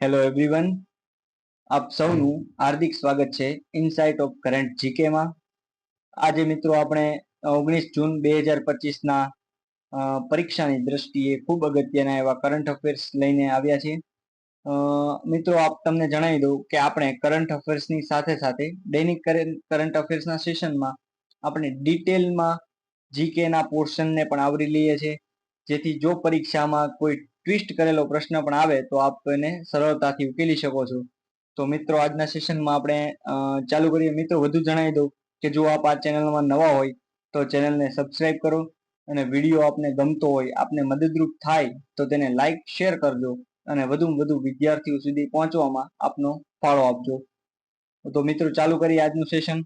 Hello everyone આપ સૌનું હાર્દિક સ્વાગત છે ઇનસાઇટ ઓફ કરંટ જીકેમાં આજે મિત્રો આપણે ઓગણીસ જૂન બે હજાર પચીસના પરીક્ષાની દ્રષ્ટિએ ખૂબ અગત્યના એવા કરંટ અફેર્સ લઈને આવ્યા છીએ. મિત્રો આપ તમને જણાવી દઉં કે આપણે કરંટ અફેર્સની સાથે સાથે દૈનિક કરંટ અફેર્સના સેશનમાં આપણે ડિટેલમાં જીકેના પોર્શનને પણ આવરી લઈએ છીએ. જેથી જો પરીક્ષામાં કોઈ ટ્વિસ્ટ કરેલો પ્રશ્ન પણ આવે તો આપ એને સરળતાથી ઉકેલી શકો છો. તો મિત્રો, આજના સેશનમાં આપણે ચાલુ કરીએ. મિત્રો, વધુ જણાવી દઉં કે જો આપ આ ચેનલમાં નવા હોય તો ચેનલને સબસ્ક્રાઇબ કરો અને વીડિયો આપને ગમતો હોય, આપને મદદરૂપ થાય તો તેને લાઈક શેર કરજો અને વધુમાં વધુ વિદ્યાર્થીઓ સુધી પહોંચવામાં આપનો ફાળો આપજો. તો મિત્રો, ચાલુ કરીએ આજનું સેશન.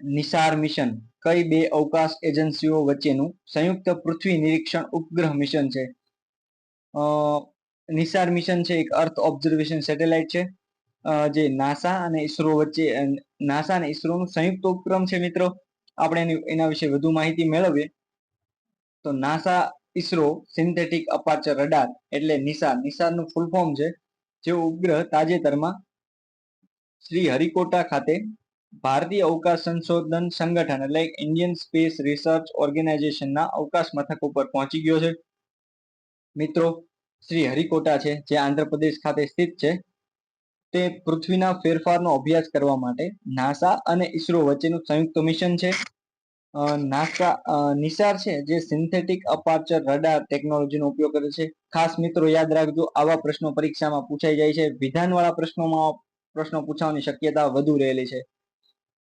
નિસાર મિશન. કઈ બે અવકાશ એજન્સીઓ વચ્ચેનું સંયુક્ત પૃથ્વી નિરીક્ષણ ઉપગ્રહ મિશન છે? નિસાર મિશન છે એક અર્થ ઓબ્ઝર્વેશન સેટેલાઇટ છે. જે નાસા અને ઇસરો વચ્ચે નાસા અને ઇસરોનું સંયુક્ત ઉપક્રમ છે મિત્રો. આપણે એના વિશે વધુ માહિતી મેળવીએ. તો NASA ISRO synthetic aperture radar એટલે નિસાર. નિસારનું ફૂલ ફોર્મ છે. જે ઉપગ્રહ તાજેતરમાં શ્રી હરિકોટા ખાતે ભારતીય અવકાશ સંશોધન સંગઠન એટલે ઇન્ડિયન સ્પેસ રિસર્ચ ઓર્ગેનાઇઝેશનના અવકાશ મથક ઉપર પહોંચી ગયો છે. મિત્રો, શ્રી હરિકોટા છે, જે આંધ્રપ્રદેશ ખાતે સ્થિત છે. તે પૃથ્વીના ફેરફારનો અભ્યાસ કરવા માટે નાસા અને ઇસરો વચ્ચેનું સંયુક્ત મિશન છે. નાસા નિસાર છે, જે સિન્થેટિક અપાર્ચર રડાર ટેકનોલોજીનો ઉપયોગ કરે છે. ખાસ મિત્રો, યાદ રાખજો, આવા પ્રશ્નો પરીક્ષામાં પૂછાઈ જાય છે. વિધાનવાળા પ્રશ્નોમાં પ્રશ્નો પૂછવાની શક્યતા વધુ રહેલી છે.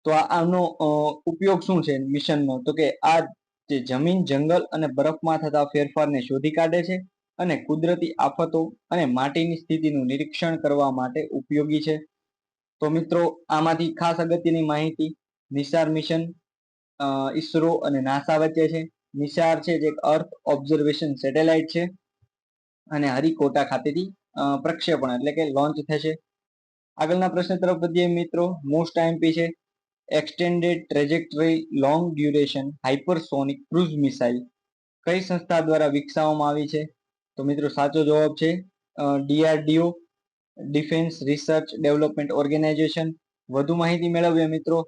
તો આનો ઉપયોગ શું છે મિશનનો? તો કે આ જે જમીન, જંગલ અને બરફમાં થતા ફેરફારને શોધી કાઢે છે. અને કુદરતી આફતો અને માટીની સ્થિતિનું નિરીક્ષણ કરવા માટે ઉપયોગી છે. તો મિત્રો, આમાંથી ખાસ અગત્યની માહિતી નિસાર મિશન ઈસરો અને નાસા વચ્ચે છે. નિસાર છે જે અર્થ ઓબ્ઝર્વેશન સેટેલાઇટ છે અને હરિકોટા ખાતેથી પ્રક્ષેપણ એટલે કે લોન્ચ થશે. આગળના પ્રશ્ન તરફ વધીએ મિત્રો મોસ્ટ આઈએમપી છે. Extended trajectory long duration hypersonic cruise missile કઈ સંસ્થા દ્વારા વિકસાવવામાં આવી છે? તો મિત્રો સાચો જવાબ છે DRDO, defence research development organisation. વધુ માહિતી મેળવીએ મિત્રો.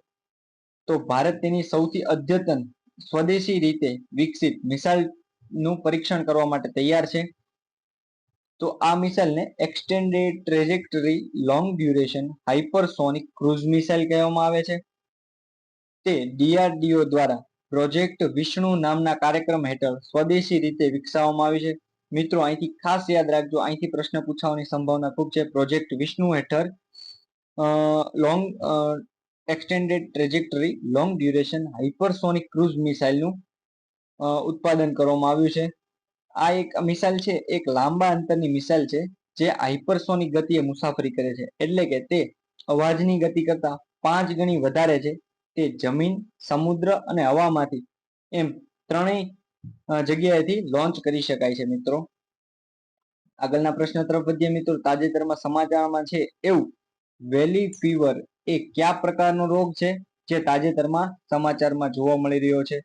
તો ભારત તેની સૌથી અદ્યતન સ્વદેશી રીતે વિકસિત મિસાઇલનું પરીક્ષણ કરવા માટે તૈયાર છે. તો આ મિસાઇલને extended trajectory long duration hypersonic cruise missile કહેવામાં આવે છે. તે ડીઆરડીઓ દ્વારા પ્રોજેક્ટ વિષ્ણુ નામના કાર્યક્રમ હેઠળ સ્વદેશી રીતે વિકસાવવામાં આવી છે. મિત્રો, અહીંથી ખાસ યાદ રાખજો, અહીંથી પ્રશ્ન પૂછવાની સંભાવના ખૂબ છે. પ્રોજેક્ટ વિષ્ણુ હેઠળ long extended trajectory long duration hypersonic cruise મિસાઇલનું ઉત્પાદન કરવામાં આવ્યું છે. આ એક મિસાઇલ છે, એક લાંબા અંતરની મિસાઇલ છે, જે હાઇપરસોનિક ગતિએ મુસાફરી કરે છે. એટલે કે તે અવાજની ગતિ કરતા પાંચ ગણી વધારે છે. તે જમીન, સમુદ્ર અને હવામાંથી એમ ત્રણેય જગ્યાએથી લોન્ચ કરી શકાય છે મિત્રો. આગળના પ્રશ્ન તરફ વધીએ મિત્રો. તાજેતરમાં સમાચારમાં છે એવું, વેલી ફીવર એ કયા પ્રકારનો રોગ છે? જે તાજેતરમાં સમાચારમાં જોવા મળી રહ્યો છે.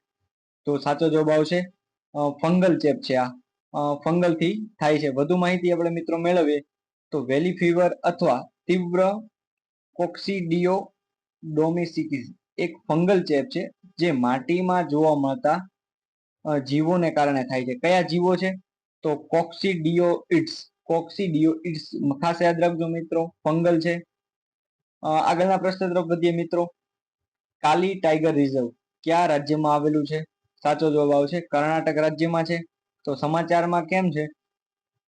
તો સાચો જવાબ આવશે ફંગલ ચેપ છે આ. ફંગલથી થાય છે. વધુ માહિતી આપણે મિત્રો મેળવીએ. તો વેલી ફીવર અથવા તીવ્ર કોક્સિડિયો ડોમિસિકિસ એક ફંગલ ચેપ છે જે માટીમાં જોવા મળતા જીવોને કારણે થાય છે. કયા જીવો છે? તો કોક્સિડિયોઇડ્સ. કોક્સિડિયોઇડ્સ ખાસ યાદ રાખજો મિત્રો. ફંગલ છે. આગળના પ્રશ્ન તરફ વધીએ મિત્રો. કાલી ટાઈગર રિઝર્વ કયા રાજ્યમાં આવેલું છે? સાચો જવાબ આવશે કર્ણાટક રાજ્યમાં છે. તો સમાચારમાં કેમ છે?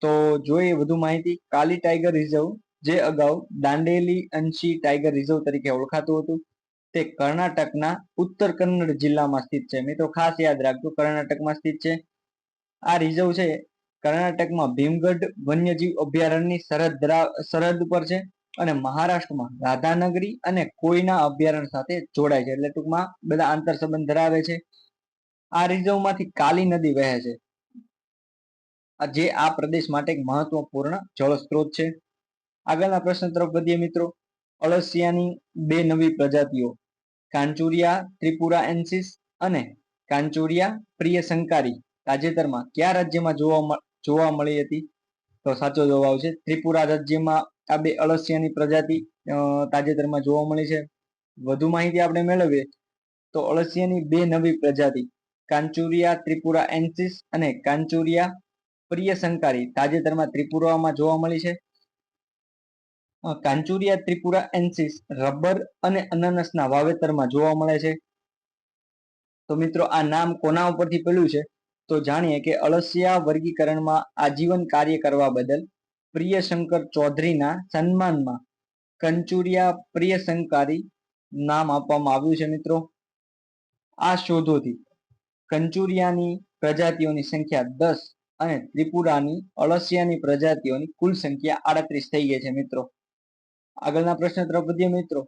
તો જોઈએ વધુ માહિતી. કાલી ટાઈગર રિઝર્વ જે અગાઉ દાંડેલી અંશી ટાઈગર રિઝર્વ તરીકે ઓળખાતું હતું. તે કર્ણાટકના ઉત્તર કન્નડ જિલ્લામાં સ્થિત છે. મિત્રો, ખાસ યાદ રાખજો, કર્ણાટકમાં સ્થિત છે. આ રિઝર્વ છે, કર્ણાટકમાં ભીમગઢ વન્યજીવ અભયારણ્યની સરહદ સરહદ પર છે અને મહારાષ્ટ્રમાં રાધાનગરી અને કોઈના અભયારણ્ય સાથે જોડાય છે. એટલે ટૂંકમાં બધા આંતર સંબંધ ધરાવે છે. આ રિઝર્વમાંથી કાલી નદી વહે છે. જે આ પ્રદેશ માટે એક મહત્વપૂર્ણ જળ સ્ત્રોત છે. આગળના પ્રશ્ન તરફ વધીએ મિત્રો. અળસિયાની બે નવી પ્રજાતિઓ કાંચુરિયા, ત્રિપુરા એન્સિસ અને કાંચુરિયા પ્રિય સંકારી તાજેતરમાં કયા રાજ્યમાં જોવા જોવા મળી હતી? તો સાચો જવાબ આવશે, ત્રિપુરા રાજ્યમાં આ બે અળસિયાની પ્રજાતિ તાજેતરમાં જોવા મળી છે. વધુ માહિતી આપણે મેળવીએ તો અળસિયાની બે નવી પ્રજાતિ, કાંચુરિયા, ત્રિપુરા એન્સિસ અને કાંચુરિયા પ્રિય સંકારી તાજેતરમાં ત્રિપુરામાં જોવા મળી છે. કાંચુરિયા, ત્રિપુરા, એન્સિસ, રબર અને અનાનસના વાવેતરમાં જોવા મળે છે. તો મિત્રો, આ નામ કોના ઉપરથી પડ્યું છે? તો જાણીએ કે અળસિયા વર્ગીકરણમાં આજીવન કાર્ય કરવા બદલ પ્રિયશંકર ચૌધરીના સન્માનમાં કંચુરિયા પ્રિયશંકારી નામ આપવામાં આવ્યું છે મિત્રો. આ શોધોથી કંચુરિયાની પ્રજાતિઓની સંખ્યા દસ અને ત્રિપુરાની અળસિયાની પ્રજાતિઓની કુલ સંખ્યા આડત્રીસ થઈ ગઈ છે મિત્રો. આગળના પ્રશ્ન તરફ મિત્રો.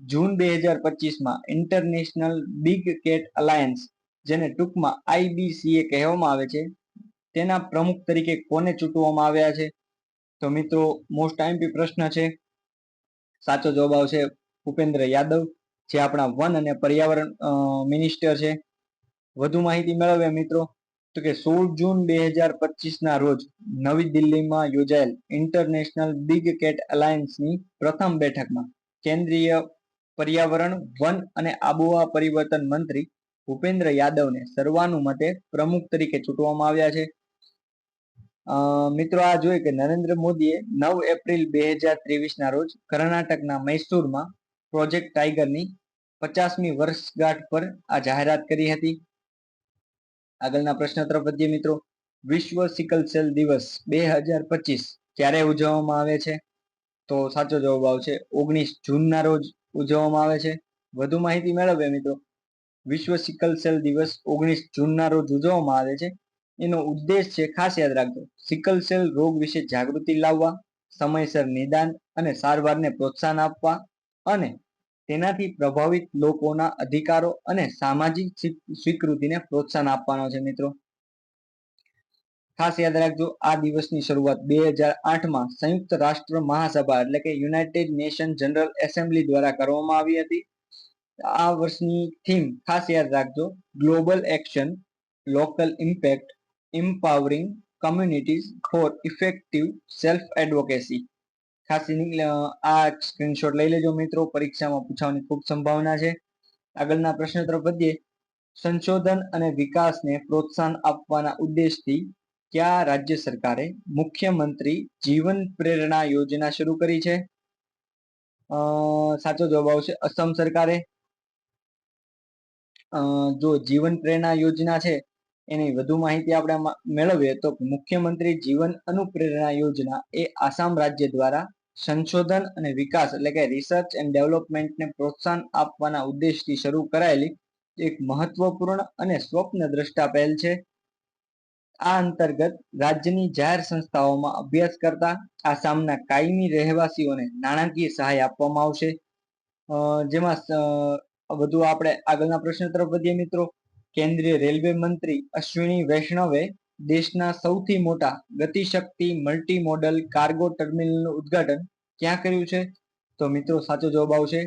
જૂન બે હજાર પચીસમાં ઇન્ટરનેશનલ બિગ કેટ અલાયન્સ જેને ટૂંકમાં આઈબીસીએ કહેવામાં આવે છે, તેના પ્રમુખ તરીકે કોને ચૂંટવામાં આવ્યા છે? તો મિત્રો મોસ્ટ આઈમ્પી પ્રશ્ન છે. સાચો જવાબ આવશે ભૂપેન્દ્ર યાદવ, જે આપણા વન અને પર્યાવરણ મિનિસ્ટર છે. વધુ માહિતી મેળવ્યા મિત્રો. તો કે સોળ જૂન બે હજાર પચીસના રોજ નવી દિલ્હીમાં યોજાયેલ ઇન્ટરનેશનલ બિગ કેટ અલાયન્સની પ્રથમ બેઠકમાં કેન્દ્રીય પર્યાવરણ, વન અને આબોહવા પરિવર્તન મંત્રી ભૂપેન્દ્ર યાદવને સર્વાનુમતે પ્રમુખ તરીકે ચૂંટવામાં આવ્યા છે. મિત્રો, આ જોઈએ કે નરેન્દ્ર મોદીએ નવ એપ્રિલ બે હજાર ત્રેવીસના રોજ કર્ણાટકના મૈસૂરમાં પ્રોજેક્ટ ટાઈગરની પચાસમી વર્ષગાંઠ પર આ જાહેરાત કરી હતી. આગળના પ્રશ્ન તરફ વધીએ મિત્રો. વિશ્વ સિકલ સેલ દિવસ બે હજાર પચીસ ક્યારે ઉજવવામાં આવે છે? તો સાચો જવાબ આવશે ઓગણીસ જૂનના રોજ ઉજવવામાં આવે છે. વધુ માહિતી મેળવે મિત્રો. વિશ્વ સિકલ સેલ દિવસ ઓગણીસ જૂનના રોજ ઉજવવામાં આવે છે. એનો ઉદ્દેશ છે ખાસ યાદ રાખજો. સિકલ સેલ રોગ વિશે જાગૃતિ લાવવા, સમયસર નિદાન અને સારવારને પ્રોત્સાહન આપવા અને તેનાથી પ્રભાવિત લોકોના અધિકારો અને સામાજિક સ્વીકૃતિને પ્રોત્સાહન આપવાનો છે મિત્રો. ખાસ યાદ રાખજો, આ દિવસની શરૂઆત બે હજાર આઠમાં સંયુક્ત રાષ્ટ્ર મહાસભા એટલે કે યુનાઇટેડ નેશન જનરલ એસેમ્બલી દ્વારા કરવામાં આવી હતી. આ વર્ષની થીમ ખાસ યાદ રાખજો, global action, local impact, empowering, communities for effective self advocacy. ખાસ આ સ્ક્રીનશોટ લઈ લેજો મિત્રો. પરીક્ષામાં પૂછવાની ખૂબ સંભાવના છે. આગળના પ્રશ્ન તરફ વધીએ. સંશોધન અને વિકાસને પ્રોત્સાહન આપવાના ઉદ્દેશથી કયા રાજ્ય સરકારે મુખ્યમંત્રી જીવન પ્રેરણા યોજના શરૂ કરી છે? સાચો જવાબ આવશે અસમ સરકારે. જો જીવન પ્રેરણા યોજના છે, એની વધુ માહિતી આપણે મેળવીએ તો મુખ્યમંત્રી જીવન અનુપ્રેરણા યોજના એ આસામ રાજ્ય દ્વારા સંશોધન અને વિકાસ એટલે કે રિસર્ચ એન્ડ ડેવલપમેન્ટને પ્રોત્સાહન આપવાના ઉદ્દેશથી શરૂ કરાયેલી એક મહત્વપૂર્ણ અને સ્વપ્ન દ્રષ્ટા પહેલ છે. આ અંતર્ગત રાજ્યની જાહેર સંસ્થાઓમાં અભ્યાસ કરતા આસામના કાયમી રહેવાસીઓને નાણાકીય સહાય આપવામાં આવશે. જેમાં વધુ આપણે આગળના પ્રશ્ન તરફ વધીએ મિત્રો. કેન્દ્રીય રેલવે મંત્રી અશ્વિની વૈષ્ણવે દેશના સૌથી મોટા ગતિશક્તિ મલ્ટી મોડલ કાર્ગો ટર્મિનલનું ઉદ્ઘાટન ક્યાં કર્યું છે? તો મિત્રો સાચો જવાબ આવશે.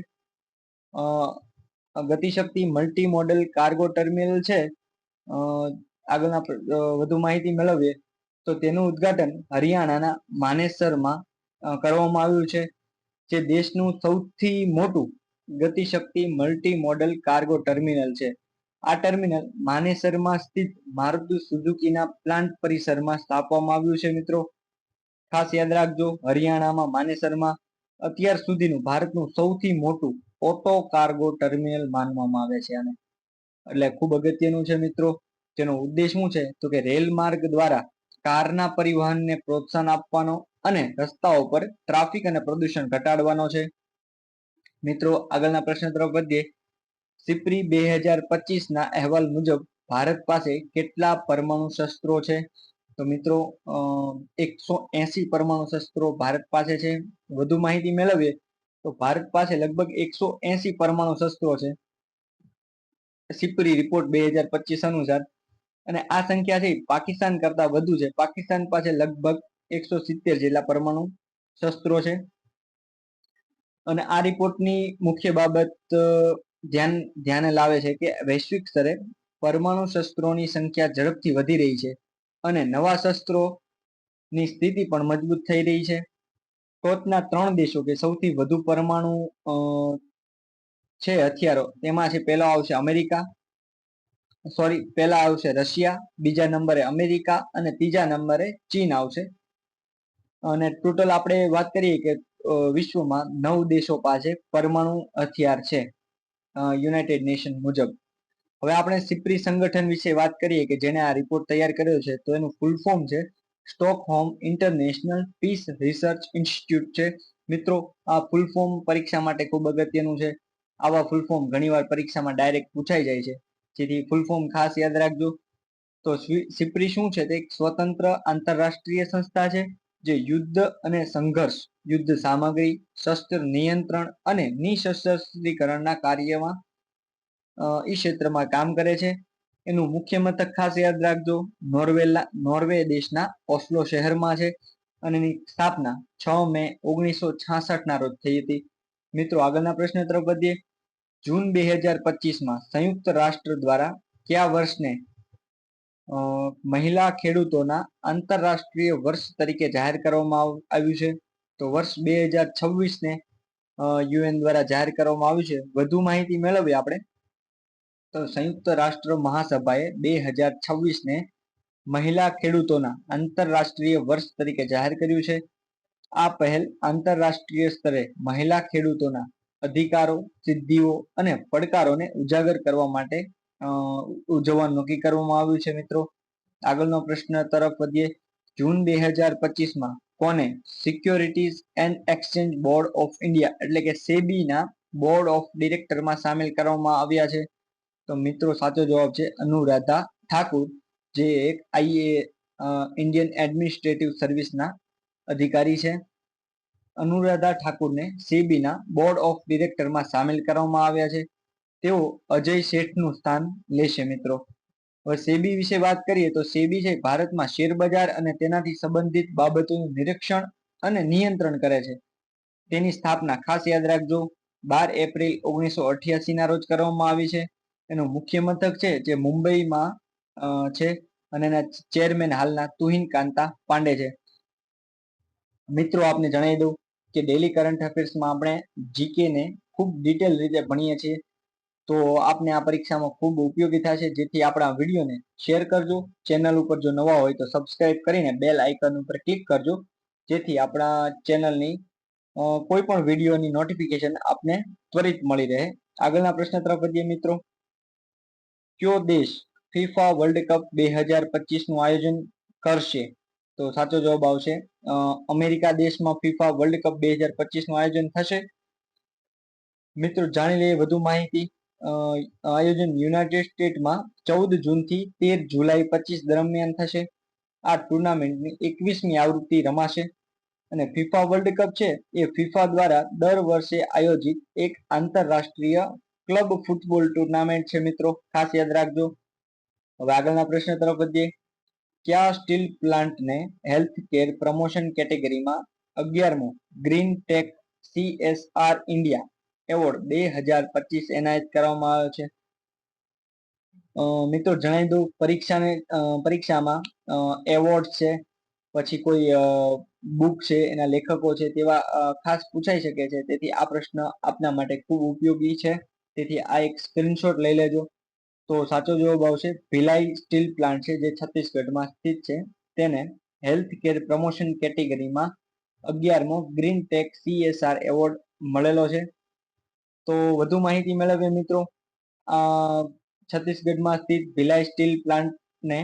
GatiShakti multi modal cargo terminal છે આગળના વધુ માહિતી મેળવીએ. તો તેનું ઉદ્ઘાટન હરિયાણાના માનેસરમાં કરવામાં આવ્યું છે. જે દેશનું સૌથી મોટું GatiShakti multi modal cargo terminal છે. આ ટર્મિનલ માનેસરમાં સ્થિત મારુતિ સુઝુકીના પ્લાન્ટ પરિસરમાં સ્થાપવામાં આવ્યું છે મિત્રો. ખાસ યાદ રાખજો, હરિયાણામાં માનેસરમાં અત્યાર સુધીનું ભારતનું સૌથી મોટું ઓટો કાર્ગો ટર્મિનલ માનવામાં આવે છે આને. એટલે ખૂબ અગત્યનું છે મિત્રો. જેનો ઉદ્દેશ શું છે? તો કે રેલ માર્ગ દ્વારા કારના પરિવહનને પ્રોત્સાહન આપવાનો અને રસ્તાઓ પર ટ્રાફિક અને પ્રદૂષણ ઘટાડવાનો છે. મિત્રો, આગળના પ્રશ્ન તરફ વધીએ. સિપ્રી બે હજાર પચીસના અહેવાલ મુજબ ભારત પાસે કેટલા પરમાણુ શસ્ત્રો છે? તો મિત્રો એકસો એસી પરમાણુ શસ્ત્રો ભારત પાસે છે. વધુ માહિતી મેળવીએ તો ભારત પાસે લગભગ એકસો એસી પરમાણુ શસ્ત્રો છે. સિપરી રિપોર્ટ બે હજાર પચીસ અનુસાર. અને આ સંખ્યા છે પાકિસ્તાન કરતા વધુ છે. પાકિસ્તાન પાસે લગભગ એકસો સિત્તેર જેટલા પરમાણુ શસ્ત્રો છે. અને આ રિપોર્ટની મુખ્ય બાબત ધ્યાન, ધ્યાને લાવે છે કે વૈશ્વિક સ્તરે પરમાણુ શસ્ત્રોની સંખ્યા ઝડપથી વધી રહી છે અને નવા શસ્ત્રો ની સ્થિતિ પણ મજબૂત થઈ રહી છે. ટોચના ત્રણ દેશો કે સૌથી વધુ પરમાણુ છે હથિયારો, તેમાં છે પહેલો આવશે અમેરિકા, સોરી, પહેલા આવશે રશિયા, બીજા નંબરે અમેરિકા અને ત્રીજા નંબરે ચીન આવશે. અને ટોટલ આપણે વાત કરીએ કે વિશ્વમાં નવ દેશો પાસે પરમાણુ હથિયાર છે. યુનાઇટેડ નેશન મુજબ. હવે આપણે સિપ્રી સંગઠન વિશે વાત કરીએ કે જેને આ રિપોર્ટ તૈયાર કર્યો છે, તો એનું ફૂલ ફોર્મ છે Stockholm international peace research institute છે. મિત્રો, આ ફૂલ ફોર્મ પરીક્ષા માટે ખૂબ અગત્યનું છે. આવા ફૂલ ફોર્મ ઘણીવાર પરીક્ષામાં ડાયરેક્ટ પૂછાઈ જાય છે. જેથી ફૂલ ફોર્મ ખાસ યાદ રાખજો. તો સિપ્રી શું છે? તે એક સ્વતંત્ર આંતરરાષ્ટ્રીય સંસ્થા છે. જે યુદ્ધ અને સંઘર્ષ, યુદ્ધ સામગ્રી, શસ્ત્ર નિયંત્રણ અને નિશસ્ત્રીકરણના કાર્યમાં એ ક્ષેત્રમાં કામ કરે છે. એનું મુખ્ય મથક ખાસ યાદ રાખજો, નોર્વેલા, નોર્વે દેશના ઓસ્લો શહેરમાં છે અને એની સ્થાપના છ મે ઓગણીસો છાસઠ ના રોજ થઈ હતી. મિત્રો, આગળના પ્રશ્ન તરફ વધીએ. જૂન બે હજાર પચીસમાં સંયુક્ત રાષ્ટ્ર દ્વારા કયા વર્ષને મહિલા ખેડૂતોના આંતરરાષ્ટ્રીય વર્ષ તરીકે જાહેર કરવામાં આવ્યું છે. તો વર્ષ બે હજાર છવ્વીસને યુએન દ્વારા જાહેર કરવામાં આવ્યું છે. વધુ માહિતી મેળવીએ આપણે. તો સંયુક્ત રાષ્ટ્ર મહાસભાએ બે હજાર છવ્વીસને મહિલા ખેડૂતોના આંતરરાષ્ટ્રીય વર્ષ તરીકે જાહેર કર્યું છે. આ પહેલ આંતરરાષ્ટ્રીય સ્તરે મહિલા ખેડૂતોના અધિકારો, સિદ્ધિઓ અને પડકારોને ઉજાગર કરવા માટે ઉજવવાનું નક્કી કરવામાં આવ્યું છે મિત્રો. આગળનો પ્રશ્ન તરફ વધીએ. જૂન બે હજાર પચીસમાં કોને securities and exchange board of India એટલે કે સેબીના બોર્ડ ઓફ ડિરેક્ટરમાં સામેલ કરવામાં આવ્યા છે? તો મિત્રો, સાચો જવાબ છે અનુરાધા ઠાકુર, જે એક આઈએ ઇન્ડિયન એડમિનિસ્ટ્રેટિવ સર્વિસના અધિકારી છે. અનુરાધા ઠાકુરને સેબીના બોર્ડ ઓફ ડિરેક્ટરમાં સામેલ કરવામાં આવ્યા છે. તેઓ અજય શેઠનું સ્થાન લેશે, મિત્રો. હવે સેબી વિશે વાત કરીએ તો સેબી છે ભારતમાં શેર બજાર અને તેનાથી સંબંધિત બાબતોનું નિરીક્ષણ અને નિયંત્રણ કરે છે. તેની સ્થાપના ખાસ યાદ રાખજો. બાર એપ્રિલ ઓગણીસો અઠ્યાસી ના રોજ કરવામાં આવી છે. એનું મુખ્ય મથક છે જે મુંબઈમાં છે અને એના ચેરમેન હાલના તુહિન કાંતા પાંડે છે. મિત્રો, આપને જણાવી દઉં કે ડેલી કરંટ અફેર્સમાં આપણે જીકે ને ખૂબ ડિટેલ રીતે ભણીએ છીએ. તો આપને આ પરીક્ષામાં ખૂબ ઉપયોગી થશે. જેથી આપણા વિડીયોને શેર કરજો. ચેનલ ઉપર જો નવા હોય તો સબસ્ક્રાઇબ કરીને બેલ આઇકન ઉપર ક્લિક કરજો. જેથી આપણા ચેનલની કોઈ પણ વિડીયોની નોટિફિકેશન આપને ત્વરિત મળી રહે. આગળના પ્રશ્ન તરફ વધીએ મિત્રો. કયો દેશ ફિફા વર્લ્ડ કપ બે હજાર પચીસનું આયોજન કરશે? તો સાચો જવાબ આવશે અમેરિકા દેશમાં ફિફા વર્લ્ડ કપ બે હજાર પચીસનું આયોજન થશે. મિત્રો, જાણી લઈએ વધુ માહિતી. આયોજન યુનાઇટેડ સ્ટેટમાં ચૌદ જૂનથી તેર જુલાઈ પચીસ દરમિયાન થશે. આ ટુર્નામેન્ટની એકવીસમી આવૃત્તિ રમાશે અને ફિફા વર્લ્ડ કપ છે એ ફિફા દ્વારા દર વર્ષે આયોજિત એક આંતરરાષ્ટ્રીય ક્લબ ફૂટબોલ ટુર્નામેન્ટ છે મિત્રો. ખાસ યાદ રાખજો. હવે આગળના પ્રશ્ન તરફ વધીએ. કયા સ્ટીલ પ્લાન્ટને હેલ્થ કેર પ્રમોશન કેટેગરીમાં અગિયારમો? Green tech CSR India. Award બે હજાર પચીસ એનાયત કરવામાં આવ્યો છે. મિત્રો જણાવી દઉં, પરીક્ષાને પરીક્ષામાં એવોર્ડ છે, પછી કોઈ બુક છે, એના લેખકો છે, તેવા ખાસ પૂછાઈ શકે છે. તેથી આ પ્રશ્ન આપના માટે ખૂબ ઉપયોગી છે. તેથી આ એક સ્ક્રીનશોટ લઈ લેજો. તો સાચો જવાબ આવશે, ભિલાઈ સ્ટીલ પ્લાન્ટ છે, જે છત્તીસગઢમાં સ્થિત છે. તેને હેલ્થ કેર પ્રમોશન કેટેગરીમાં અગિયારમો ગ્રીન ટેક સીએસઆર એવોર્ડ મળેલો છે. તો વધુ માહિતી મેળવીએ મિત્રો. છત્તીસગઢમાં સ્થિત ભિલાઈ સ્ટીલ પ્લાન્ટને,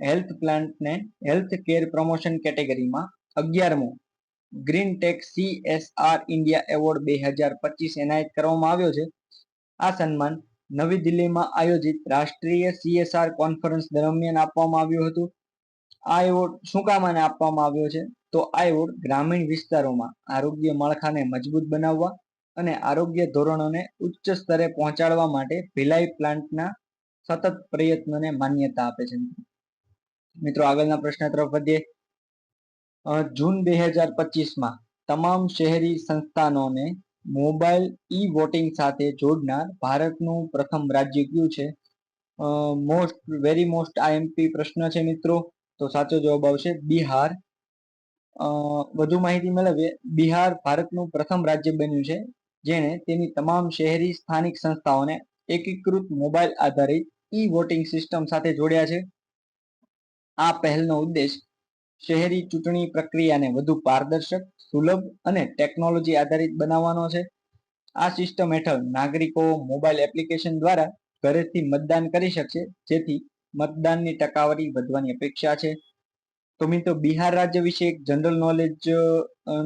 હેલ્થ પ્લાન્ટને હેલ્થ કેર પ્રમોશન કેટેગરીમાં અગિયારમો green tech CSR India award બે હજાર પચીસ એનાયત કરવામાં આવ્યો છે. આ સન્માન નવી દિલ્હીમાં આયોજિત રાષ્ટ્રીય સીએસઆર કોન્ફરન્સ દરમિયાન આપવામાં આવ્યું હતું. આ એવોર્ડ શું કામ આપવામાં આવ્યો છે? તો આ એવોર્ડ ગ્રામીણ વિસ્તારોમાં આરોગ્ય માળખાને મજબૂત બનાવવા અને આરોગ્ય ધોરણોને ઉચ્ચ સ્તરે પહોંચાડવા માટે ભિલાઈ પ્લાન્ટના સતત પ્રયત્નોને માન્યતા આપે છે. મિત્રો, આગળના પ્રશ્ન તરફ વધીએ. જૂન બે હજાર પચીસમાં તમામ શહેરી સંસ્થાનોને મોબાઈલ ઈ વોટિંગ સાથે જોડનાર ભારતનું પ્રથમ રાજ્ય કયું છે? મોસ્ટ, વેરી મોસ્ટ આઈએમપી પ્રશ્ન છે મિત્રો. તો સાચો જવાબ આવશે બિહાર. વધુ માહિતી મેળવીએ. બિહાર ભારતનું પ્રથમ રાજ્ય બન્યું છે જેણે તેની તમામ શહેરી સ્થાનિક સંસ્થાઓને એકીકૃત મોબાઈલ આધારિત ઈ વોટિંગ સિસ્ટમ સાથે જોડ્યા છે. આ પહેલનો ઉદ્દેશ શહેરી ચૂંટણી પ્રક્રિયાને વધુ પારદર્શક, સુલભ અને ટેકનોલોજી આધારિત બનાવવાનો છે. આ સિસ્ટમ હેઠળ નાગરિકો મોબાઈલ એપ્લિકેશન દ્વારા ઘરેથી મતદાન કરી શકશે, જેથી મતદાનની ટકાવારી વધવાની અપેક્ષા છે. તો મિત્રો, બિહાર રાજ્ય વિશે એક જનરલ નોલેજ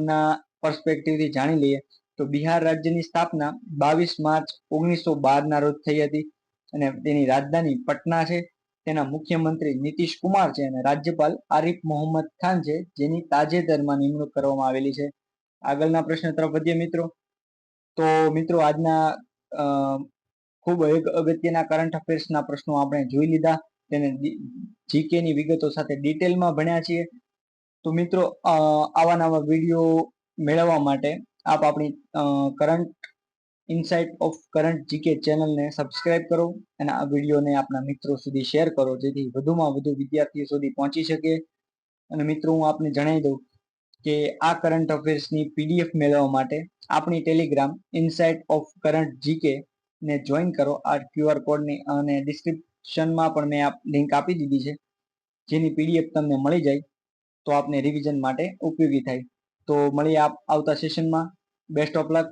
ના પર્સપેક્ટિવથી જાણી લઈએ. તો બિહાર રાજ્યની સ્થાપના બાવીસ માર્ચ ઓગણીસો બાર ના રોજ થઈ હતી અને તેની રાજધાની પટના છે. તેના મુખ્યમંત્રી નીતિશ કુમાર છે અને રાજ્યપાલ આરિફ મોહમ્મદ ખાન છે, જેની તાજેતરમાં નિમણૂક કરવામાં આવેલી છે. આગળના પ્રશ્ન તરફ વધીએ મિત્રો. તો મિત્રો આજના ખૂબ એક અગત્યના કરંટ અફેર્સના પ્રશ્નો આપણે જોઈ લીધા. તેને જીકે ની વિગતો સાથે ડિટેલમાં ભણ્યા છીએ. તો મિત્રો આવા નવા વીડિયો મેળવવા માટે આપ આપણી current insight of current GK ચેનલને સબસ્ક્રાઇબ કરો અને આ વિડીયોને આપના મિત્રો સુધી શેર કરો, જેથી વધુમાં વધુ વિદ્યાર્થીઓ સુધી પહોંચી શકે. અને મિત્રો, હું આપને જણાવી દઉં કે આ કરંટ અફેર્સની પીડીએફ મેળવવા માટે આપણી telegram insight of current GK ને જોઈન કરો. આ ક્યુઆર કોડની અને ડિસ્ક્રિપ્શનમાં પણ મેં આપ લિંક આપી દીધી છે. જેની પીડીએફ તમને મળી જાય, તો આપને રિવિઝન માટે ઉપયોગી થાય. તો મળીએ આપ આવતા સેશનમાં બેસ્ટ ઓફ લક